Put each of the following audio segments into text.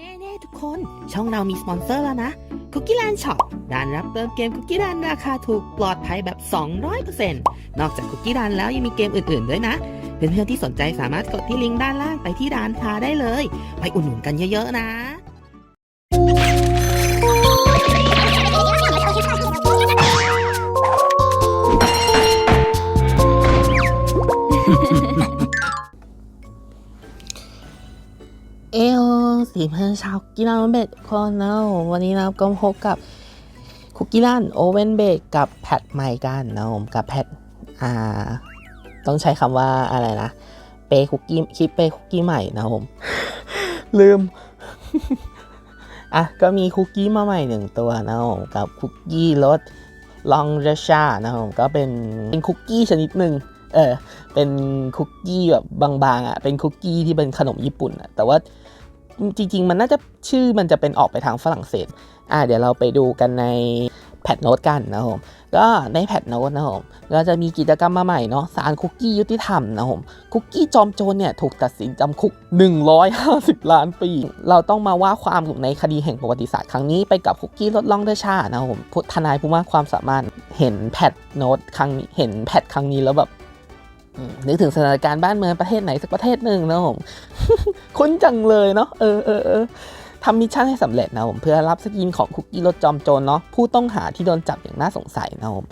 เน่ๆทุกคน ช่องเรามีสปอนเซอร์แล้วนะคุกกี้แลนด์ช็อปร้านรับเติมเกมคุกกี้แลนด์ราคาถูกปลอดภัยแบบ 200%นอกจากคุกกี้แลนด์แล้วยังมีเกมอื่นๆด้วยนะ เพื่อนๆที่สนใจสามารถกดที่ลิงก์ด้านล่างไปที่ร้านค้าได้เลย ไปอุดหนุนกันเยอะๆนะ สีเพื่อนชาวกุกกี้รันเบดคนนะวันนี้นะก็พบกับคุกกี้รันโอเวนเบดกับแพทใหม่กันนะผมกับแพทอ่าต้องใช้คำว่าอะไรนะ เปคุกกี้คิดเปคุกกี้ใหม่นะผมลืมอะก็มีคุกกี้มาใหม่หนึ่งตัวนะผมกับคุกกี้รสลองเรชานะผมก็เป็นเป็นคุกกี้ชนิดหนึ่งเออเป็นคุกกี้แบบบางๆอะเป็นคุกกี้ที่เป็นขนมญี่ปุ่นอะแต่ว่า จริง ๆ มันน่าจะชื่อมันจะเป็นออกไปทางฝรั่งเศส อะเดี๋ยวเราไปดูกันในแพทโน้ตกันนะครับผมก็ในแพทโน้ตนะครับผมก็จะมีกิจกรรมมาใหม่เนาะสารคุกกี้ยุติธรรมนะครับผมคุกกี้จอมโจรเนี่ยถูกตัดสินจำคุก 150 ล้านปี เราต้องมาว่าความในคดีแห่งประวัติศาสตร์ครั้งนี้ไปกับคุกกี้ลดล่องเดชานะครับผมทนายผู้มากความสามารถเห็นแพทโน้ตครั้งนี้เห็นแพทครั้งนี้แล้วแบบนึกถึงสถานการณ์บ้านเมืองประเทศไหนสักประเทศหนึ่งนะผม คุ้นจังเลยเนาะเออเออเออทำมิชชั่นให้สำเร็จนะผมเพื่อรับสกินของคุกกี้รถจอมโจรเนาะผู้ต้องหาที่โดนจับอย่างน่าสงสัยนะผม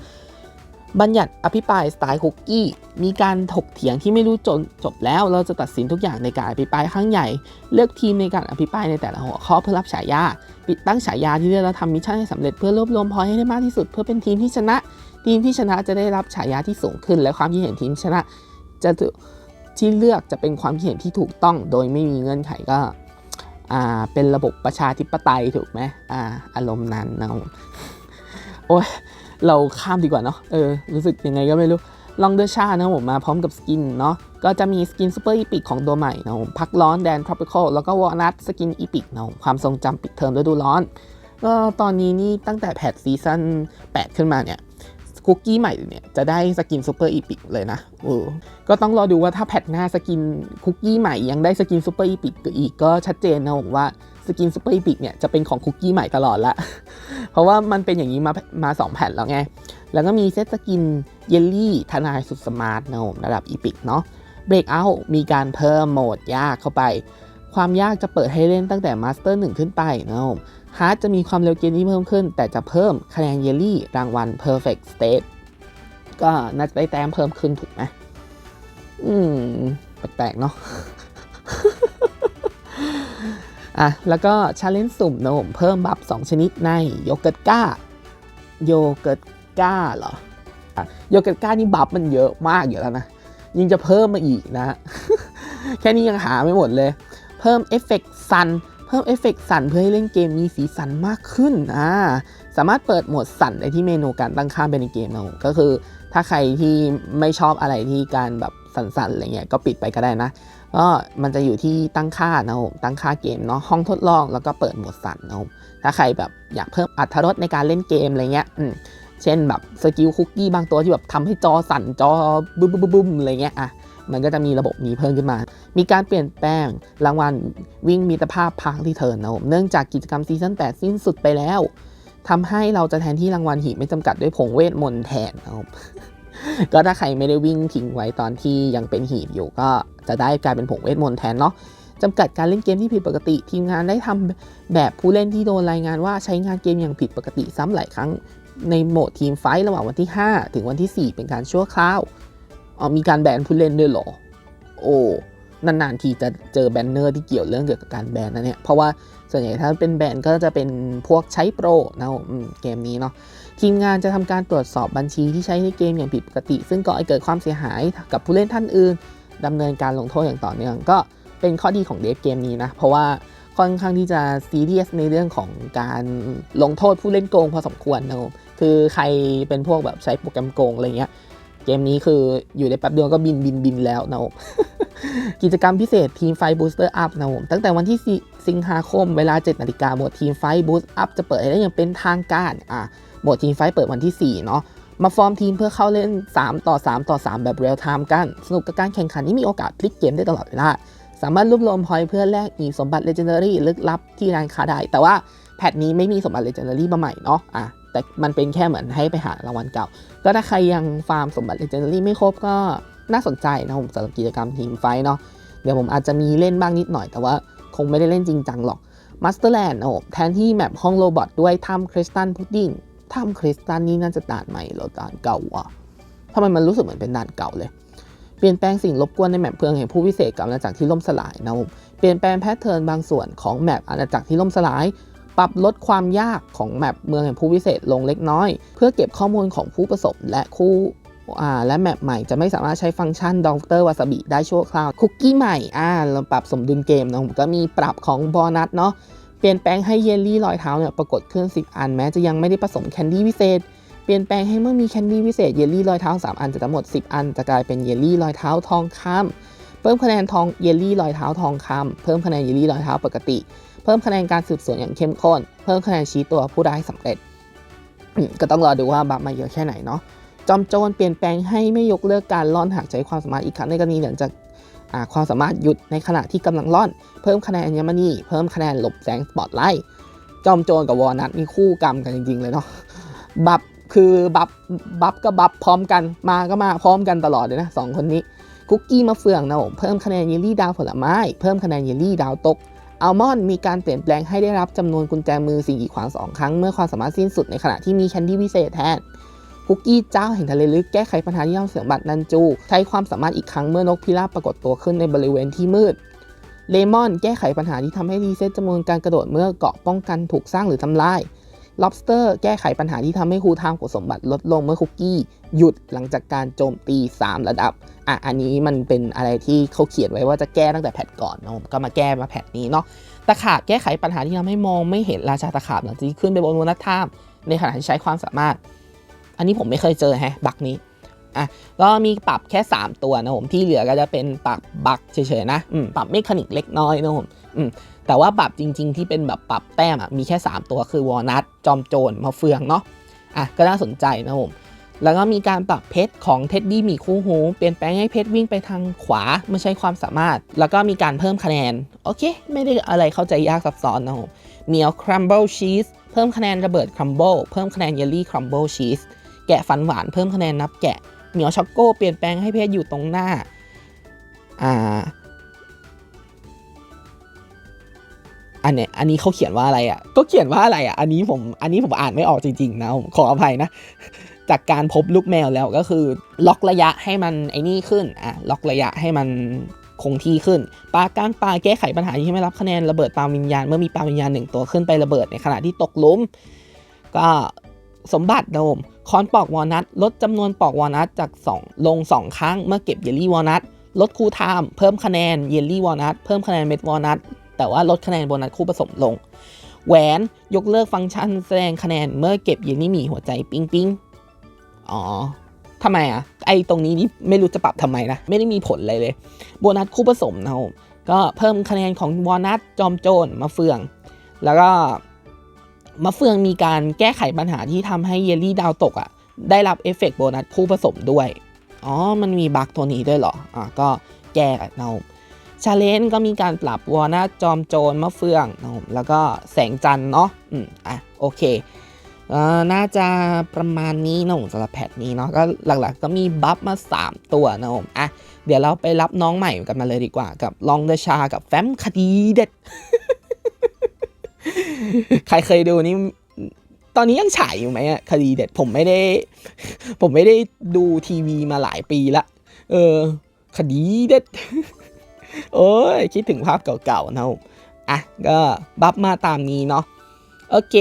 บัญญัติอภิปรายสไตล์คุกกี้ มีการถกเถียงที่ไม่รู้จนจบแล้วเราจะตัดสินทุกอย่างในการอภิปรายครั้งใหญ่ เลือกทีมในการอภิปรายในแต่ละหัวข้อเพื่อรับฉายา ปิดตั้งฉายาที่ได้แล้วทำมิชชั่นให้สำเร็จเพื่อรวบรวมพอยให้ได้มากที่สุด เพื่อเป็นทีมที่ชนะ ทีมที่ชนะจะได้รับฉายาที่สูงขึ้น และความคิดเห็นทีมชนะ จะถูก ที่เลือกจะเป็นความคิดเห็นที่ถูกต้องโดยไม่มีเงื่อนไขก็อ่าเป็นระบบประชาธิปไตยถูกไหมอ่าอารมณ์นั้นนะโอ้ยเราข้ามดีกว่าเนาะเออรู้สึกยังไงก็ไม่รู้ลองเดอร์ชานะผมมาพร้อมกับสกินเนาะก็จะมีสกินซูเปอร์อีพิกของตัวใหม่นะผมพักร้อนแดนทรอปิคอลแล้วก็วอลนัทสกินอีพิกนะความทรงจำปิดเทอมฤดูร้อนก็ตอนนี้นี่ตั้งแต่แพทซีซั่น8 ขึ้นมาเนี่ย คุกกี้ใหม่เนี่ยจะได้สกินซูเปอร์อีพิกเลยนะเออก็ต้องรอดูว่าถ้าแพทหน้าสกินคุกกี้ใหม่ยังได้สกินซูเปอร์อีพิกอีกก็ชัดเจนนะผมว่าสกินซูเปอร์อีพิกเนี่ยจะเป็นของคุกกี้ใหม่ตลอดละ เพราะว่ามันเป็นอย่างนี้มามาสองแผ่นแล้วไง แล้วก็มีเซตสกินเยลลี่ทนายสุดสมาร์ทนะผมระดับอีพิกเนาะเบรกเอามีการเพิ่มโหมดยากเข้าไป ความยากจะเปิดให้เล่นตั้งแต่มาสเตอร์หนึ่งขึ้นไปนะผม ฮาร์ดจะมีความเร็วเกมที่เพิ่มขึ้น แต่จะเพิ่มคะแนนเยลลี่รางวัล Perfect State ก็น่าจะได้แต้มเพิ่มขึ้นถูกไหมอืม แปลกๆเนาะอะ แล้วก็ชาเลนจ์สุ่มนะผมเพิ่มบัฟ2ชนิดในโยเกิร์ตก้าโยเกิร์ตก้าเหรออะโยเกิร์ตก้านี่บัฟมันเยอะมากอยู่แล้วนะ ยิ่งจะเพิ่มมาอีกนะ แค่นี้ยังหาไม่หมดเลย เพิ่มเอฟเฟกต์ซัน เพิ่มเอฟเฟกต์สั่นเพื่อให้เล่นเกมมีสีสันมากขึ้นอ่าสามารถเปิดโหมดสั่นได้ที่เมนูการตั้งค่าไปในเกมนะผมก็คือ ถ้าใครที่ไม่ชอบอะไรที่การแบบสั่นๆอะไรเงี้ยก็ปิดไปก็ได้นะก็มันจะอยู่ที่ตั้งค่านะผมตั้งค่าเกมเนาะห้องทดลองแล้วก็เปิดโหมดสั่นนะผมถ้าใครแบบอยากเพิ่มอรรถรสในการเล่นเกมอะไรเงี้ยอืมเช่นแบบสกิลคุกกี้บางตัวที่แบบทำให้จอสั่นจอบึ้มบึ้มบึ้มอะไรเงี้ยอะ มันก็จะมีระบบนี้เพิ่มขึ้นมา มีการเปลี่ยนแปลงรางวัลวิ่งมิตรภาพพาร์คที่เทิร์นนะผมเนื่องจากกิจกรรมซีซั่น8สิ้นสุดไปแล้วทำให้เราจะแทนที่รางวัลหีบไม่จำกัดด้วยผงเวทมนต์แทนนะครับก็ถ้าใครไม่ได้วิ่งทิ้งไว้ตอนที่ยังเป็นหีบอยู่ ก็จะได้กลายเป็นผงเวทมนต์แทนเนาะจำกัดการเล่นเกมที่ผิดปกติ ทีมงานได้ทำแบบผู้เล่นที่โดนรายงานว่าใช้งานเกมอย่างผิดปกติซ้ำหลายครั้งในโหมดทีมไฟท์ระหว่างวันที่ 5 ถึงวันที่ 4 เป็นการชั่วคราว อ๋อมีการแบนผู้เล่นด้วยหรอ โอ้นานๆทีจะเจอแบนเนอร์ที่เกี่ยวเรื่องเกี่ยวกับการแบนนะเนี่ย เพราะว่าส่วนใหญ่ถ้าเป็นแบนก็จะเป็นพวกใช้โปรนะเกมนี้เนาะ ทีมงานจะทำการตรวจสอบบัญชีที่ใช้ในเกมอย่างผิดปกติ ซึ่งก่อให้เกิดความเสียหายกับผู้เล่นท่านอื่นดำเนินการลงโทษอย่างต่อเนื่อง ก็เป็นข้อดีของเดฟเกมนี้นะ เพราะว่าค่อนข้างที่จะซีเรียสในเรื่องของการลงโทษผู้เล่นโกงพอสมควรนะครับคือใครเป็นพวกแบบใช้โปรแกรมโกงอะไรเงี้ย เกมนี้คืออยู่ในแป๊บเดียวก็บินบินบินแล้วนะผมกิจกรรมพิเศษทีมไฟบูสเตอร์อัพนะผมตั้งแต่วันที่สิงหาคมเวลา7นาฬิกาหมดทีมไฟบูสต์อัพจะเปิดได้อย่างเป็นทางการอะหมดทีมไฟเปิดวันที่ 4 เนาะมาฟอร์มทีมเพื่อเข้าเล่น 3 ต่อ 3 ต่อ 3 แบบเรียลไทม์กัน สนุกกับการแข่งขันที่มีโอกาสพลิกเกมได้ตลอดเวลา สามารถรวบรวมพอยเพื่อแลกอีสมบัติ Legendary ลึกลับที่ร้านค้าได้ แต่ว่าแพทนี้ไม่มีสมบัติ Legendary มาใหม่เนาะอะ แต่มันเป็นแค่เหมือนให้ไปหารางวัลเก่า ก็ถ้าใครยังฟาร์มสมบัติ Legendary ไม่ครบก็น่าสนใจนะผมสำหรับกิจกรรมทีมไฟเนาะเดี๋ยวผมอาจจะมีเล่นบ้างนิดหน่อย แต่ว่าคงไม่ได้เล่นจริงจังหรอกมาสเตอร์แลนด์โอ้แทนที่แมปห้องโรบอทด้วยถ้ำคริสตัลพุดดิ้งถ้ำคริสตัลนี่น่าจะด่านใหม่หรือด่านเก่าวะทำไมมันรู้สึกเหมือนเป็นด่านเก่าเลยเปลี่ยนแปลงสิ่งรบกวนในแมปเพืองแห่งผู้วิเศษกับอาณาจักรที่ล่มสลายนะผมเปลี่ยนแปลงแพทเทิร์นบางส่วนของแมปอาณาจักรที่ล่มสลาย ปรับลดความยากของแมปเมืองแห่งผู้วิเศษลงเล็กน้อย เพื่อเก็บข้อมูลของผู้ประสบและคู่และแมปใหม่จะไม่สามารถใช้ฟังก์ชันดอกเตอร์วาซาบิได้ชั่วคราว คุกกี้ใหม่อ่าเราปรับสมดุลเกมนะผมก็มีปรับของบอนัสเนาะเปลี่ยนแปลงให้เยลลี่รอยเท้าเนี่ยปรากฏขึ้น 10 อันแม้จะยังไม่ได้ผสมแคนดี้วิเศษ เปลี่ยนแปลงให้เมื่อมีแคนดี้วิเศษเยลลี่รอยเท้า 3 อันจากทั้งหมด 10 อันจะกลายเป็นเยลลี่รอยเท้าทองคำเพิ่มคะแนนทองเยลลี่รอยเท้าทองคำเพิ่มคะแนนเยลลี่รอยเท้าปกติ พิ่มคะแนนการสืบสวนอย่างเข้มข้น เพิ่มคะแนนชี้ตัวผู้ร้ายสำเร็จ ก็ต้องรอดูว่าบัฟมาเยอะแค่ไหนเนาะ จอมโจรเปลี่ยนแปลงให้ไม่ยกเลิกการล่อนหากใช้ความสามารถอีกครั้งในกรณีหลังจากความสามารถหยุดในขณะที่กำลังล่อน เพิ่มคะแนนอัญมณีเพิ่มคะแนนหลบแสงสปอตไลท์ จอมโจรกับวอลนัทนี่คู่กรรมกันจริงๆเลยเนาะ บัฟคือบัฟบัฟก็บัฟพร้อมกัน มาก็มาพร้อมกันตลอดเลยนะสองคนนี้ คุกกี้มะเฟืองนะผม เพิ่มคะแนนเยลลี่ดาวผลไม้ เพิ่มคะแนนเยลลี่ดาวตก อัลมอนด์มีการเปลี่ยนแปลงให้ได้รับจำนวนกุญแจมือสิ่งกีดขวางสองครั้งเมื่อความสามารถสิ้นสุดในขณะที่มีแคนดี้พิเศษแทนคุกกี้เจ้าแห่งทะเลลึกแก้ไขปัญหาที่ย่อมเสียงบัตรนันจู ใช้ความสามารถอีกครั้งเมื่อนกพิราบปรากฏตัวขึ้นในบริเวณที่มืดเลมอน แก้ไขปัญหาที่ทำให้รีเซ็ตจำนวนการกระโดดเมื่อเกาะป้องกันถูกสร้างหรือทำลาย lobster แก้ไขปัญหาที่ทำให้คูลไทม์ของสมบัติลดลงเมื่อคุกกี้หยุดหลังจากการโจมตี 3 ระดับ อะ อันนี้มันเป็นอะไรที่เขาเขียนไว้ว่าจะแก้ตั้งแต่แพทก่อนเนาะก็มาแก้มาแพทนี้เนาะตะขาบแก้ไขปัญหาที่ทำให้มองไม่เห็นราชาตะขาบหลังจากที่ขึ้นไปบนวนัทามในขณะที่ใช้ความสามารถ อันนี้ผมไม่เคยเจอแฮะบักนี้อะก็มีปรับแค่ 3 ตัวนะผมที่เหลือก็จะเป็นปรับบักเฉยๆนะอืมปรับเมคานิกเล็กน้อยนะผมอืม แต่ว่าปรับจริง ๆ ที่เป็นแบบปรับแต้มอะมีแค่ 3 ตัวคือวอลนัทจอมโจรมาเฟืองเนาะอะก็น่าสนใจนะผมแล้วก็มีการปรับเพชรของเท็ดดี้มีคู่หู เปลี่ยนแปลงให้เพชรวิ่งไปทางขวาไม่ใช่ความสามารถ แล้วก็มีการเพิ่มคะแนน โอเค ไม่ได้อะไรเข้าใจยากซับซ้อนนะผมเมียวครัมเบิลชีสเพิ่มคะแนนระเบิดครัมเบิลเพิ่มคะแนนเยลลี่ครัมเบิลชีสแกะฟันหวานเพิ่มคะแนนนับแกะเหมียวช็อกโก้เปลี่ยนแปลงให้เพชรอยู่ตรงหน้าอ่า อันเนี้ยอันนี้เขาเขียนว่าอะไรอะ ก็เขียนว่าอะไรอะ อันนี้ผมอันนี้ผมอ่านไม่ออกจริงๆนะผมขออภัยนะ จากการพบลูกแมวแล้วก็คือ ล็อกระยะให้มันไอ้นี่ขึ้นอะล็อกระยะให้มันคงที่ขึ้นปลาก้างปลาแก้ไขปัญหาที่ไม่รับคะแนนระเบิดปลาวิญญาณเมื่อมีปลาวิญญาณหนึ่งตัวขึ้นไประเบิดในขณะที่ตกลุมก็สมบัติโดมคอนปอกวอลนัทลดจำนวนปอกวอลนัทจาก 2 ลง 2 ครั้งเมื่อเก็บเยลลี่วอลนัทลดคูลไทม์เพิ่มคะแนนเยลลี่วอลนัทเพิ่มคะแนนเม็ดวอลนัท แต่ว่าลดคะแนนโบนัสคู่ผสมลง แหวนยกเลิกฟังก์ชันแสดงคะแนนเมื่อเก็บเยลลี่หมีหัวใจปิ๊งปิ๊งอ๋อทำไมอะ ไอตรงนี้นี่ไม่รู้จะปรับทำไมนะ ไม่ได้มีผลอะไรเลย โบนัสคู่ผสมนะครับก็เพิ่มคะแนนของวอลนัทจอมโจรมาเฟือง แล้วก็มะเฟืองมีการแก้ไขปัญหาที่ทำให้เยลลี่ดาวตกอะ่ะ ได้รับเอฟเฟกต์โบนัสคู่ผสมด้วย อ๋อ มันมีบั๊กตัวนี้ด้วยเหรอ อะก็แก้กันนะผม ชาเลนก็มีการปรับวอร์นาจอมโจรมะเฟืองนะผมแล้วก็แสงจันเนาะอืมอะโอเคเอ่อน่าจะประมาณนี้นะผมสำหรับแพทนี้เนาะก็หลักๆก็มีบัฟมา 3 ตัวนะผมอะเดี๋ยวเราไปรับน้องใหม่กันมาเลยดีกว่ากับลองเดชากับแฟ้มคดีเด็ด ใครเคยดูนี่ตอนนี้ยังฉายอยู่ไหมอะคดีเด็ดผมไม่ได้ ผมไม่ได้ดูทีวีมาหลายปีละ เออ คดีเด็ด โอ้ยคิดถึงภาพเก่าๆนะผมอะก็บัฟมาตามนี้เนาะโอเค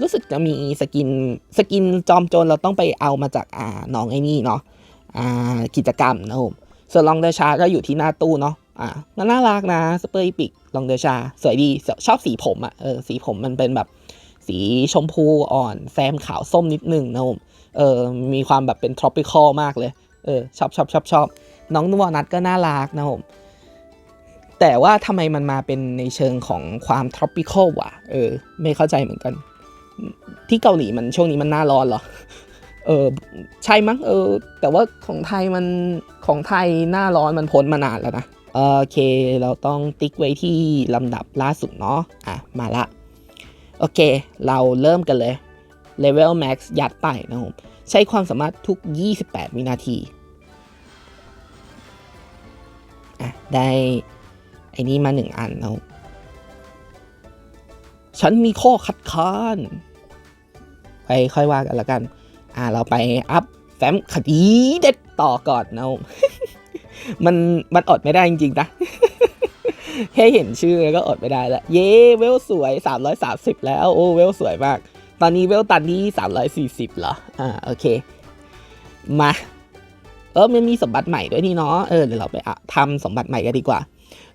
รู้สึกจะมีสกินสกินจอมโจรเราต้องไปเอามาจากอ่าน้องไอ้นี่เนาะอ่ากิจกรรมนะผมส่วนลองเดชาก็อยู่ที่หน้าตู้เนาะอะน่ารักนะสเปอร์ปิกลองเดชา สวยดีชชอบสีผมอะ่ะเออสีผมมันเป็นแบบสีชมพูอ่อนแซมขาวส้มนิดนึงนะผมเออมีความแบบเป็น tropical มากเลย เออชอบชอบชอบชอบน้องนวนัทก็น่ารักนะผม แต่ว่าทำไมมันมาเป็นในเชิงของความ tropical วะเออ ไม่เข้าใจเหมือนกัน ที่เกาหลีมันช่วงนี้มันหน้าร้อนเหรอ เออใช่มั้งเออ แต่ว่าของไทยมันของไทยหน้าร้อนมันพ้นมานานแล้วนะโอเคเราต้องติ๊กไว้ที่ลำดับล่าสุดเนาะอะ มาละ โอเค เราเริ่มกันเลย Level Max ยัดไปนะครับผมใช้ความสามารถทุก 28 วินาที อะ ได้ ไอ้นี้มาหนึ่งอันนะครับฉันมีข้อคัดค้าน ไปค่อยว่ากันละกัน อ่าเราไปอัพแฟ้มคดีเด็ดต่อก่อนนะมันมันอดไม่ได้จริงๆนะแค่เห็นชื่อก็อดไม่ได้ล้วเย้เวลสวย 330 แล้ว โอ้เวลสวยมาก ตอนนี้เวลตันที่340เหรอ อ่าโอเค มา เออมันมีสมบัติใหม่ด้วยนี่เนาะ เออเดี๋ยวเราไปทำสมบัติใหม่กันดีกว่า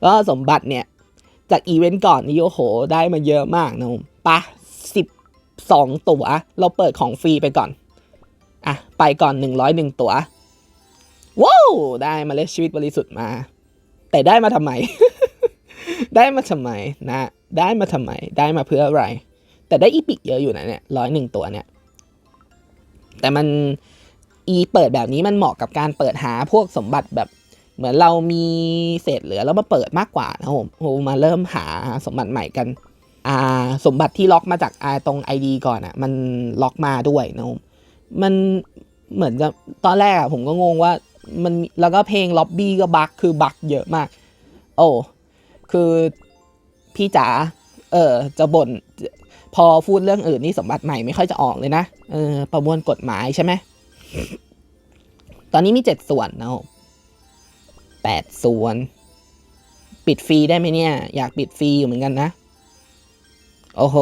ก็สมบัติเนี่ย จากอีเวนต์ก่อนนี่โอ้โห ได้มาเยอะมากนะผมปะ12ตัว เราเปิดของฟรีไปก่อน อะ ไปก่อน101ตัวว้าวได้มาเลดชีวิตบริสุทธิ์มา แต่ได้มาทำไม ได้มาทำไมนะ ได้มาทำไม ได้มาเพื่ออะไร แต่ได้อีพิกเยอะอยู่นะเนี่ยร้อยหนึ่งตัวเนี่ย แต่มันอีเปิดแบบนี้มันเหมาะกับการเปิดหาพวกสมบัติแบบ เหมือนเรามีเศษเหลือแล้วมาเปิดมากกว่านะผมโหมาเริ่มหาสมบัติใหม่กัน อ่า สมบัติที่ล็อกมาจากตรง ID ก่อนอะ่ะ มันล็อกมาด้วยนะผมมันเหมือนกับตอนแรกอะ่ะผมก็งงว่ามันแล้วก็เพลงล็อบบี้ก็บักคือบักเยอะมาก โอ้คือพี่จ๋าเออจะบน่นพอพูดเรื่องอื่นนี่สมบัติใหม่ไม่ค่อยจะออกเลยนะเออประมวลกฎหมายใช่ไหมตอนนี้มีเจ็ดส่วนนะครับ 8 ส่วน ปิดฟรีได้ไหมเนี่ย อยากปิดฟรีอยู่เหมือนกันนะ โอ้โห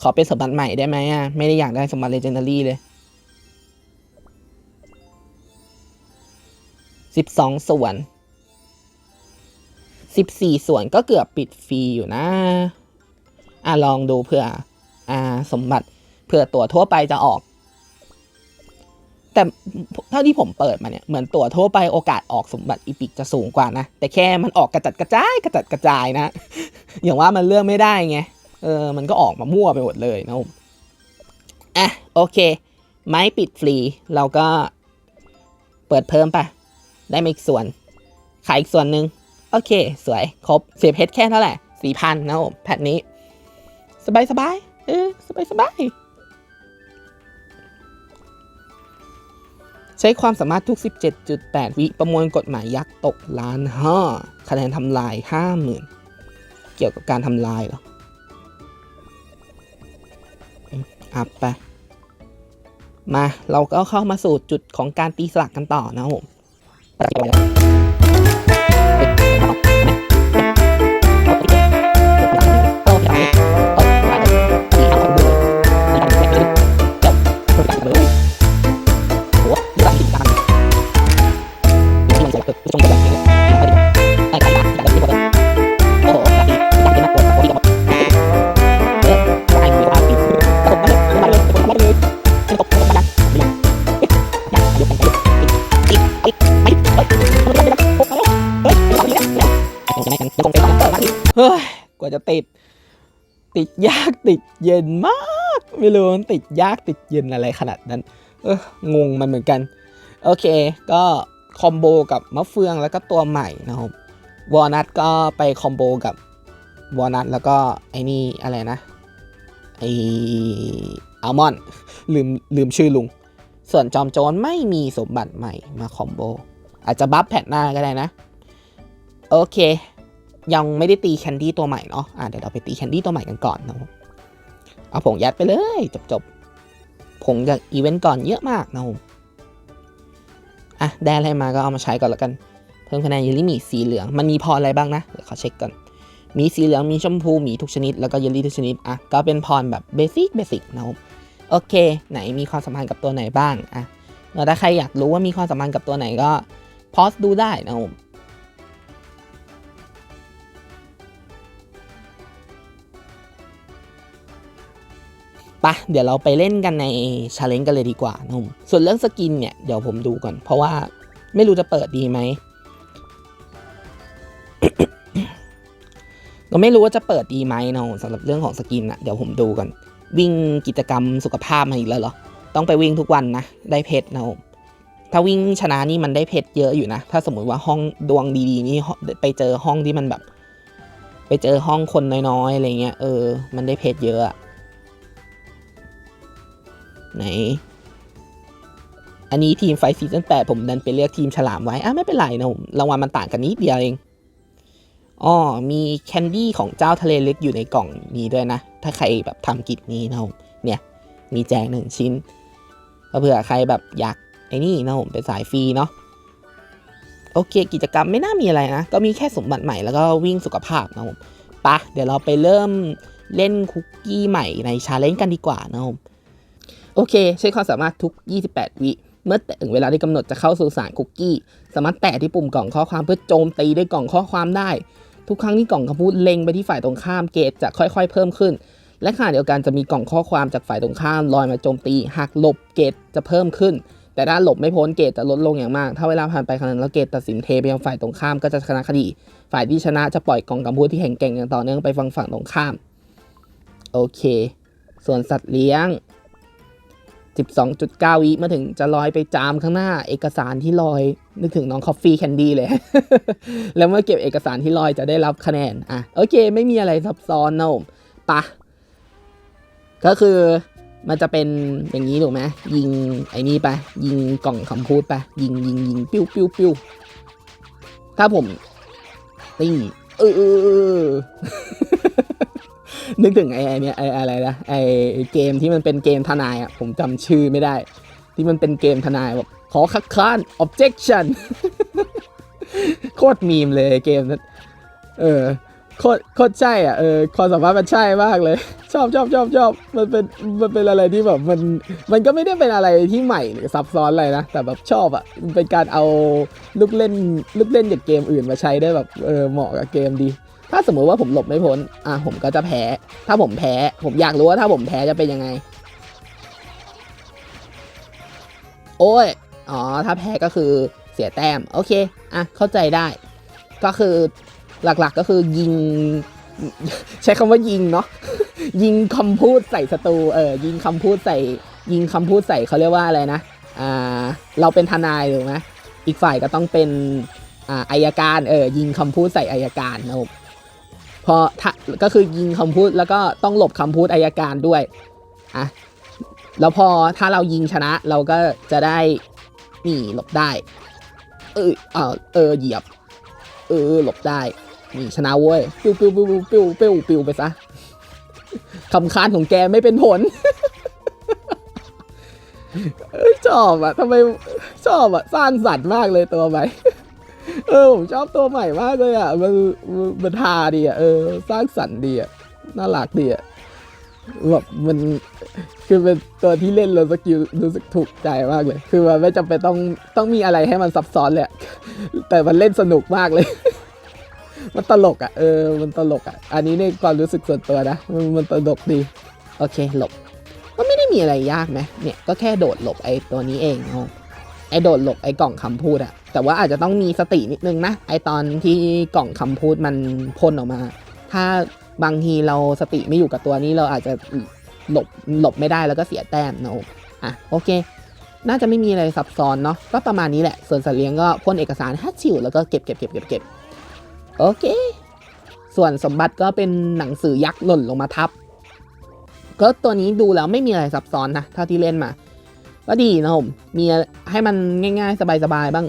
ขอเป็นสมบัติใหม่ได้ไหมอะ ไม่ได้อยากได้สมบัติเลเจนดารี่เลย 12 ส่วน 14 ส่วนก็เกือบปิดฟรีอยู่นะ อะลองดูเผื่อ อ่า สมบัติเผื่อตัวทั่วไปจะออก แต่เท่าที่ผมเปิดมาเนี่ยเหมือนตั๋วทั่วไปโอกาสออกสมบัติอีพิกจะสูงกว่านะ แต่แค่มันออกกระจัดกระจายกระจัดกระจายนะ อย่างว่ามันเลือกไม่ได้ไงเออมันก็ออกมามั่วไปหมดเลยนะผมอะโอเค ไม้ปิดฟรีเราก็เปิดเพิ่มไปได้มาอีกส่วน ขายอีกส่วนหนึ่งโอเค สวยครบเสียเพชรแค่เท่าไหร่สี่พันนะผมแพทนี้ สบายสบายเออสบายสบาย ใช้ความสามารถทุก 17.8 วิประมวลกฎหมายยักษ์ตกล้านห้าคะแนนทำลาย 50,000 เกี่ยวกับการทำลายเหรออืมอัพไป มาเราก็เข้ามาสู่จุดของการตีสลักกันต่อนะครับผม เฮ้ยกว่าจะติด ติดยากติดเย็นมาก ไม่รู้มันติดยากติดเย็นอะไรขนาดนั้น เอองงมันเหมือนกัน โอเค ก็ คอมโบกับมะเฟืองแล้วก็ตัวใหม่นะครับวอลนัทก็ไปคอมโบกับวอลนัทแล้วก็ไอ้นี่อะไรนะไออัลมอนด์ลืมลืมชื่อลุง ส่วนจอมโจรไม่มีสมบัติใหม่มาคอมโบ อาจจะบัฟแพทหน้าก็ได้นะ โอเค ยังไม่ได้ตีแคนดี้ตัวใหม่เนาะอะเดี๋ยวเราไปตีแคนดี้ตัวใหม่กันก่อนนะครับเอาผงยัดไปเลย จบจบๆผงจากอีเวนต์ก่อนเยอะมากนะครับ อะได้อะไรมาก็เอามาใช้ก่อนแล้วกัน เพิ่มคะแนนเยลลี่หมีสีเหลือง มันมีพออะไรบ้างนะ เดี๋ยวขอเช็คก่อน มีสีเหลือง มีชมพูหมีทุกชนิด แล้วก็เยลลี่ทุกชนิด อะ ก็เป็นพรแบบเบสิกเบสิกนะครับโอเค ไหนมีความสัมพันธ์กับตัวไหนบ้าง อะ ถ้าใครอยากรู้ว่ามีความสัมพันธ์กับตัวไหนก็พอสดูได้นะครับ ปะเดี๋ยวเราไปเล่นกันในชาเลนจ์กันเลยดีกว่านะผมส่วนเรื่องสกินเนี่ยเดี๋ยวผมดูก่อน เพราะว่าไม่รู้จะเปิดดีไหมก็ไม่รู้ว่าจะเปิดดีไหมเนาะสำหรับเรื่องของสกินอะเดี๋ยวผมดูก่อน วิ่งกิจกรรมสุขภาพมาอีกแล้วเหรอ ต้องไปวิ่งทุกวันนะ ได้เพชรนะผมถ้าวิ่งชนะนี่มันได้เพชรเยอะอยู่นะ ถ้าสมมุติว่าห้องดวงดีๆนี่ไปเจอห้องที่มันแบบ ไปเจอห้องคนน้อยๆอะไรเงี้ยเออ มันได้เพชรเยอะ ไหน อันนี้ทีมไฟซีซั่นแปดผมดันไปเลือกทีมฉลามไว้อะไม่เป็นไรนะผมรางวัลมันต่างกันนิดเดียวเองอ๋อมีแคนดี้ของเจ้าทะเลลึกอยู่ในกล่องนี้ด้วยนะ ถ้าใครแบบทำกิจนี้นะผมเนี่ยมีแจกหนึ่งชิ้นเผื่อใครแบบอยากไอ้นี่นะผมเป็นสายฟรีเนาะโอเค กิจกรรมไม่น่ามีอะไรนะ ก็มีแค่สมบัติใหม่แล้วก็วิ่งสุขภาพนะผมปะเดี๋ยวเราไปเริ่มเล่นคุกกี้ใหม่ในชาเลนจ์กันดีกว่านะผม โอเค ใช้ความสามารถทุก 28 วิเมื่อถึงเวลาที่กำหนดจะเข้าสู่สารคุกกี้ สามารถแตะที่ปุ่มกล่องข้อความเพื่อโจมตีด้วยกล่องข้อความได้ ทุกครั้งที่กล่องคำพูดเล็งไปที่ฝ่ายตรงข้ามเกรดจะค่อยๆ เพิ่มขึ้น และขณะเดียวกันจะมีกล่องข้อความจากฝ่ายตรงข้ามลอยมาโจมตี หากหลบเกรดจะเพิ่มขึ้น แต่ถ้าหลบไม่พ้นเกรดจะลดลงอย่างมาก ถ้าเวลาผ่านไปขนาดนั้นแล้วเกรดตัดสินเทไปยังฝ่ายตรงข้ามก็จะชนะคดี ฝ่ายที่ชนะจะปล่อยกล่องคำพูดที่แข็งแกร่งอย่างต่อเนื่องไปฟังฝั่งตรงข้าม โอเค ส่วนสัตว์เลี้ยง 12.9 วิมาถึงจะลอยไปจามข้างหน้า เอกสารที่ลอยนึกถึงน้องคอฟฟี่แคนดี้เลย แล้วเมื่อเก็บเอกสารที่ลอยจะได้รับคะแนน อะ โอเค ไม่มีอะไรซับซ้อนนะผมปะ ก็คือมันจะเป็นอย่างนี้ถูกไหมยิงไอ้นี่ไป ยิงกล่องคำพูดไป ยิงยิงยิงปิ้วปิ้วปิ้วถ้าผมนี่เออเออเออ นึกถึงไอ้ไอ้เนี่ยไอ้อะไรนะไอ้เกมที่มันเป็นเกมทนายอะผมจำชื่อไม่ได้ ที่มันเป็นเกมทนายแบบขอคัดค้าน objection โคตรมีมเลยเกมนั้นเออโคตรโคตรใช่อะเออความสามารถมันใช่มากเลย ชอบชอบชอบชอบมันเป็นมันเป็นอะไรที่แบบมันมันก็ไม่ได้เป็นอะไรที่ใหม่หรือซับซ้อนอะไรนะ แต่แบบชอบอะมันเป็นการเอาลูกเล่นลูกเล่นจากเกมอื่นมาใช้ได้แบบเออเหมาะกับเกมดี ถ้าสมมุติว่าผมหลบไม่พ้น อะผมก็จะแพ้ ถ้าผมแพ้ ผมอยากรู้ว่าถ้าผมแพ้จะเป็นยังไง โอ้ย อ๋อ ถ้าแพ้ก็คือเสียแต้ม โอเค อะ เข้าใจได้ ก็คือหลักๆก็คือยิง ใช้คำว่ายิงเนาะ ยิงคำพูดใส่ศัตรู เออ ยิงคำพูดใส่ ยิงคำพูดใส่เขาเรียกว่าอะไรนะ อ่า เราเป็นทนายถูกไหมอีกฝ่ายก็ต้องเป็นอ่าอายการ เออ ยิงคำพูดใส่อายการนะครับ พอถ้าก็คือยิงคำพูดแล้วก็ต้องหลบคำพูดอายการด้วยอะแล้วพอถ้าเรายิงชนะเราก็จะได้นี่หลบได้ เออเออเออเหยียบ เออหลบได้นี่ชนะเว้ยปิ้วปิ้วปิ้วปิ้วปิ้วปิ้วไปซะคำคานของแกไม่เป็นผลชอบอะทำไมชอบอะสร้างสรรค์มากเลยตัวใหม่ เออผมชอบตัวใหม่มากเลยอะมันมันมันฮาดีอะเออสร้างสรรค์ดีอะน่ารักดีอะแบบมันคือเป็นตัวที่เล่นแล้วสกิลรู้สึกถูกใจมากเลย คือมันไม่จำเป็นต้องต้องมีอะไรให้มันซับซ้อนเลยอะแต่มันเล่นสนุกมากเลย มันตลกอะเออมันตลกอะอันนี้ในความรู้สึกส่วนตัวนะมันมันตลกดีโอเคหลบ ก็ไม่ได้มีอะไรยากไหมเนี่ยก็แค่โดดหลบไอ้ตัวนี้เองเนาะ ไอ้โดดหลบไอ้กล่องคำพูดอะแต่ว่าอาจจะต้องมีสตินิดนึงนะ ไอ้ตอนที่กล่องคำพูดมันพ่นออกมา ถ้าบางทีเราสติไม่อยู่กับตัวนี้เราอาจจะหลบหลบไม่ได้แล้วก็เสียแต้มเนาะอะโอเค น่าจะไม่มีอะไรซับซ้อนเนาะก็ประมาณนี้แหละ ส่วนสัตว์เลี้ยงก็พ่นเอกสารฮัตชิวแล้วก็เก็บเก็บเก็บเก็บเก็บโอเค ส่วนสมบัติก็เป็นหนังสือยักษ์หล่นลงมาทับก็ตัวนี้ดูแล้วไม่มีอะไรซับซ้อนนะเท่าที่เล่นมา ก็ดีนะผม มีให้มันง่ายๆ สบายๆ บ้าง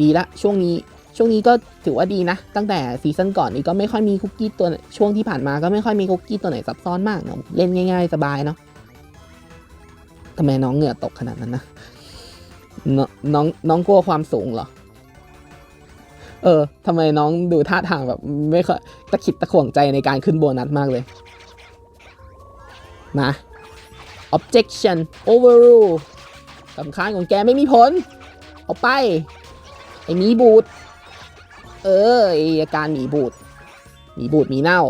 ดีละ ช่วงนี้ ช่วงนี้ก็ถือว่าดีนะ ตั้งแต่ซีซั่นก่อนนี้ก็ไม่ค่อยมีคุกกี้ตัว ช่วงที่ผ่านมาก็ไม่ค่อยมีคุกกี้ตัวไหนซับซ้อนมากนะเล่นง่ายๆ สบายเนาะทำไมน้องเหงื่อตกขนาดนั้นนะนน้องน้องกลัวความสูงเหรอ เออทำไมน้องดูท่าทางแบบไม่ค่อยตะขิดตะขวงใจในการขึ้นโบนัสมากเลย มา objection overrule สำคัญของแกไม่มีผลเอาไป ไอ้หมีบูด เออไออาการหมีบูด หมีบูดหมีเน่า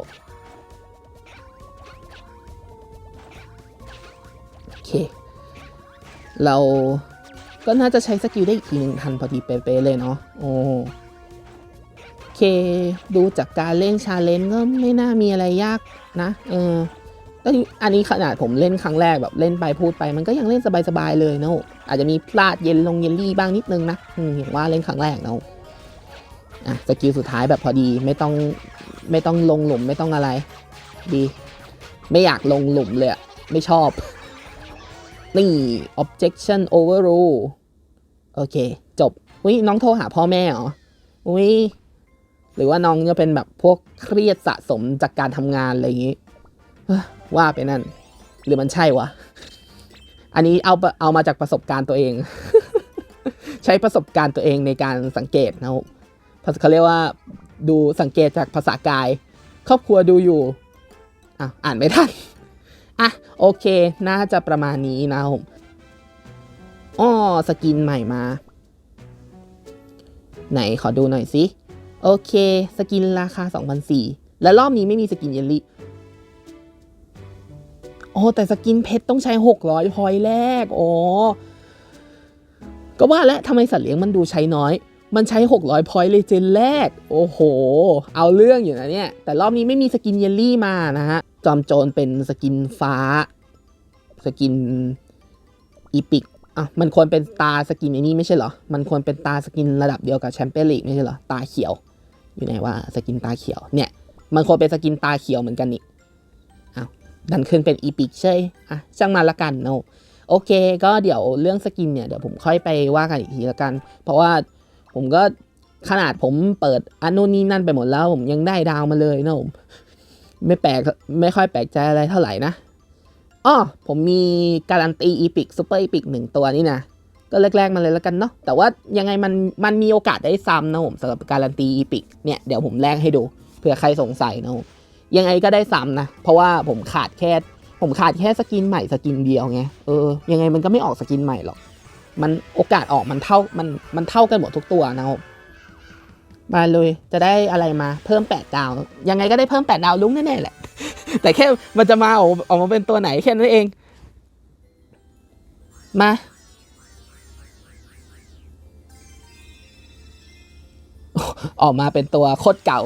โอเค เราก็น่าจะใช้สกิลได้อีกทีหนึ่งทันพอดีเป๊ะๆเลยเนาะ โอ้โอเค ดูจากการเล่นชาเลนจ์ก็ไม่น่ามีอะไรยากนะ เออ แล้วอันนี้ขนาดผมเล่นครั้งแรกแบบเล่นไปพูดไป มันก็ยังเล่นสบายๆเลยเนาะอาจจะมีพลาดเย็นลงเยลลี่บ้างนิดนึงนะอย่างว่าเล่นครั้งแรกเนาะอะสกิลสุดท้ายแบบพอดีไม่ต้องไม่ต้องลงหลุมไม่ต้องอะไร ดี ไม่อยากลงหลุมเลยไม่ชอบ นี่ objection overrule โอเค จบอุ้ยน้องโทรหาพ่อแม่เหรออุ้ยหรือว่าน้องจะเป็นแบบพวกเครียดสะสมจากการทำงานอะไรอย่างงี้ ว่าไปนั่น หรือมันใช่วะ อันนี้เอาเอามาจากประสบการณ์ตัวเอง ใช้ประสบการณ์ตัวเองในการสังเกตนะครับภาษาเขาเรียกว่าดูสังเกตจากภาษากาย ครอบครัวดูอยู่อะอ่านไม่ทันอะโอเค น่าจะประมาณนี้นะครับอ้อสกินใหม่มา ไหนขอดูหน่อยสิโอเค สกินราคา 2,004และรอบนี้ไม่มีสกินเยลลี่ โอ้แต่สกินเพชรต้องใช้ 600พอยต์แรกโอ้ก็ว่าแล้วทำไมสัตว์เลี้ยงมันดูใช้น้อย มันใช้ 600พอยต์เลยเจนแรก โอ้โห เอาเรื่องอยู่นะเนี่ย แต่รอบนี้ไม่มีสกินเยลลี่มานะฮะ จอมโจรเป็นสกินฟ้า สกินอีพิกอะมันควรเป็นตาสกินไอ้นี่ไม่ใช่เหรอ มันควรเป็นตาสกินระดับเดียวกับแชมเปี้ยนลีกไม่ใช่เหรอ ตาเขียว อยู่ไหนว่าสกินตาเขียว เนี่ย มันควรเป็นสกินตาเขียวเหมือนกันนี่ ดันขึ้นเป็นอีพิกใช่อะช่างมาละกันเนาะโอเค ก็เดี๋ยวเรื่องสกินเนี่ยเดี๋ยวผมค่อยไปว่ากันอีกทีละกัน เพราะว่าผมก็ขนาดผมเปิดอันนู้นนี่นั่นไปหมดแล้ว ผมยังได้ดาวมาเลยนะผมไม่แปลกไม่ค่อยแปลกใจอะไรเท่าไหร่นะอ้อผมมีการันตีอีพิกซูเปอร์อีพิกหนึ่งตัวนี่นะก็แรกๆมาเลยแล้วกันเนาะแต่ว่ายังไงมันมันมีโอกาสได้ซ้ำนะผมสำหรับการันตีอีพิกเนี่ยเดี๋ยวผมแลกให้ดูเผื่อใครสงสัยนะผม ยังไงก็ได้ซ้ำนะ เพราะว่าผมขาดแค่ ผมขาดแค่สกินใหม่สกินเดียวไง เออ ยังไงมันก็ไม่ออกสกินใหม่หรอก มันโอกาสออกมันเท่า มัน มันเท่ากันหมดทุกตัวนะครับมาเลย จะได้อะไรมา เพิ่มแปดดาว ยังไงก็ได้เพิ่มแปดดาวลุ้งแน่ๆแหละ แต่แค่มันจะมาออกออกมาเป็นตัวไหนแค่นั้นเอง มาออกมาเป็นตัวโคตรเก่า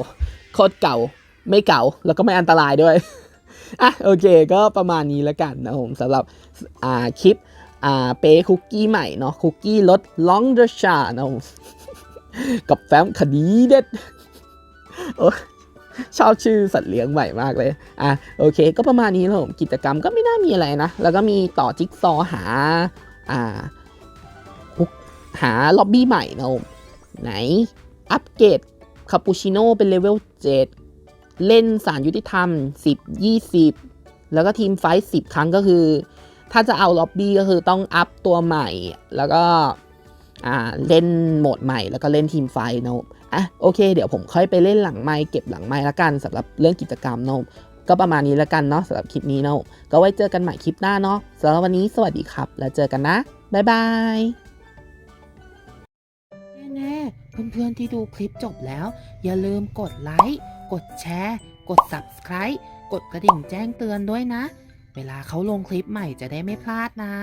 โคตรเก่า ไม่เก่าแล้วก็ไม่อันตรายด้วยอะโอเคก็ประมาณนี้แล้วกันนะผมสำหรับอ่าคลิปอ่าเปคุกกี้ใหม่เนาะคุกกี้รสลองเดอชานะผมกับแฟ้มคดีเด็ดโอ้ชอบชื่อสัตว์เลี้ยงใหม่มากเลย อะโอเค ก็ประมาณนี้นะผมกิจกรรมก็ไม่น่ามีอะไรนะ แล้วก็มีต่อจิ๊กซอหา อ่า หาล็อบบี้ใหม่นะผมไหน อัปเกรดคาปูชิโน่เป็นเลเวล 7 เล่นสารยุติธรรม 10 20 แล้วก็ทีมไฟท์10 ครั้งก็คือ ถ้าจะเอาล็อบบี้ก็คือต้องอัพตัวใหม่ แล้วก็เล่นโหมดใหม่แล้วก็เล่นทีมไฟเนะอะโอเค เดี๋ยวผมค่อยไปเล่นหลังไม้เก็บหลังไม้ละกันสำหรับเรื่องกิจกรรมเนะก็ประมาณนี้ละกันเนาะสำหรับคลิปนี้เนะก็ไว้เจอกันใหม่คลิปหน้าเนาะสำหรับวันนี้สวัสดีครับ แล้วเจอกันนะ บ๊ายบายแน่ๆเพื่อนๆที่ดูคลิปจบแล้ว อย่าลืมกดไลค์ กดแชร์ กด Subscribe กดกระดิ่งแจ้งเตือนด้วยนะ เวลาเขาลงคลิปใหม่จะได้ไม่พลาดนะ